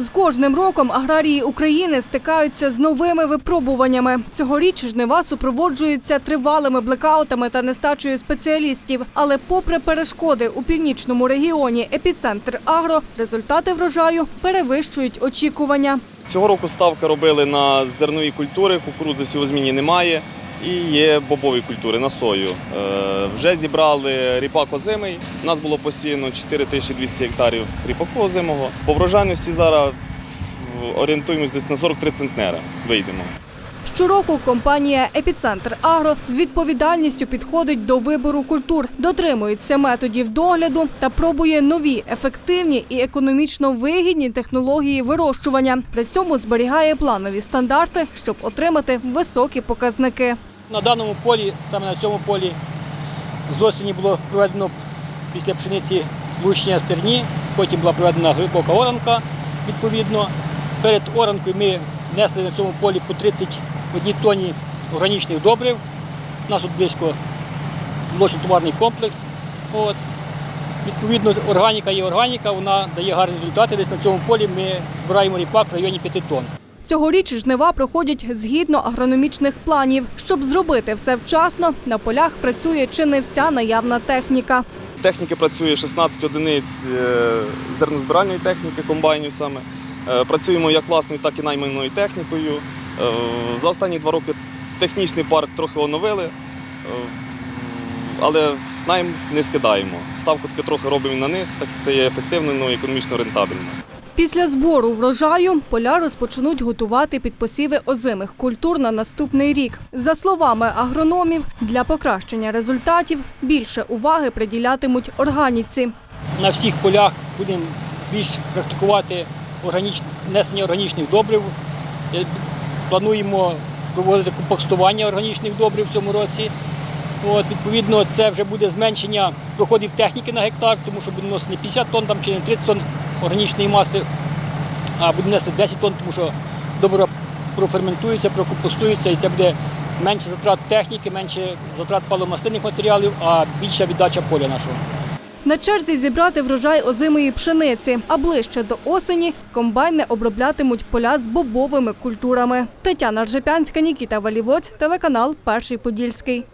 З кожним роком аграрії України стикаються з новими випробуваннями. Цьогоріч жнива супроводжуються тривалими блекаутами та нестачею спеціалістів. Але, попри перешкоди у північному регіоні епіцентр агро, результати врожаю перевищують очікування. Цього року ставки робили на зернові культури, кукурудзи в сівозміні немає. І є бобові культури на сою. Е, вже зібрали ріпак озимий. У нас було посіяно 4200 гектарів ріпаку озимого. По врожайності зараз орієнтуємось десь на 43 центнера. Вийдемо. Щороку компанія Епіцентр Агро з відповідальністю підходить до вибору культур, дотримується методів догляду та пробує нові, ефективні і економічно вигідні технології вирощування. При цьому зберігає планові стандарти, щоб отримати високі показники. На даному полі, саме на цьому полі, з осені було проведено після пшениці лущення стерні, потім була проведена глибока оранка відповідно. Перед оранкою ми внесли на цьому полі по 31 тонні органічних добрив. У нас тут близько молочно-товарний комплекс. От. Відповідно, органіка є органіка, вона дає гарні результати. Десь на цьому полі ми збираємо ріпак в районі 5 тонн. Цьогоріч жнива проходять згідно агрономічних планів. Щоб зробити все вчасно, на полях працює чи не вся наявна техніка. Техніки працює 16 одиниць е, зернозбиральної техніки, комбайнів саме. Е, Працюємо як власною, так і найманою технікою. Е, За останні два роки технічний парк трохи оновили, але найм не скидаємо. Ставку таки трохи робимо на них, так як це є ефективно ну, і економічно рентабельно. Після збору врожаю поля розпочнуть готувати під посіви озимих культур на наступний рік. За словами агрономів, для покращення результатів більше уваги приділятимуть органіці. на всіх полях будемо більш практикувати органіч... внесення органічних добрив. Е, Плануємо проводити компостування органічних добрив в цьому році. От, відповідно, це вже буде зменшення проходів техніки на гектар, тому що буде носити не 50 тонн там, чи не 30 тонн органічної маси, а буде нести 10 тонн, тому що добре проферментується, прокомпостується, і це буде менше затрат техніки, менше затрат паломастинних матеріалів, а більша віддача поля нашого. На черзі зібрати врожай озимої пшениці, а ближче до осені комбайни оброблятимуть поля з бобовими культурами. Тетяна Ржепянська, Нікіта Валівоць, телеканал Перший Подільський.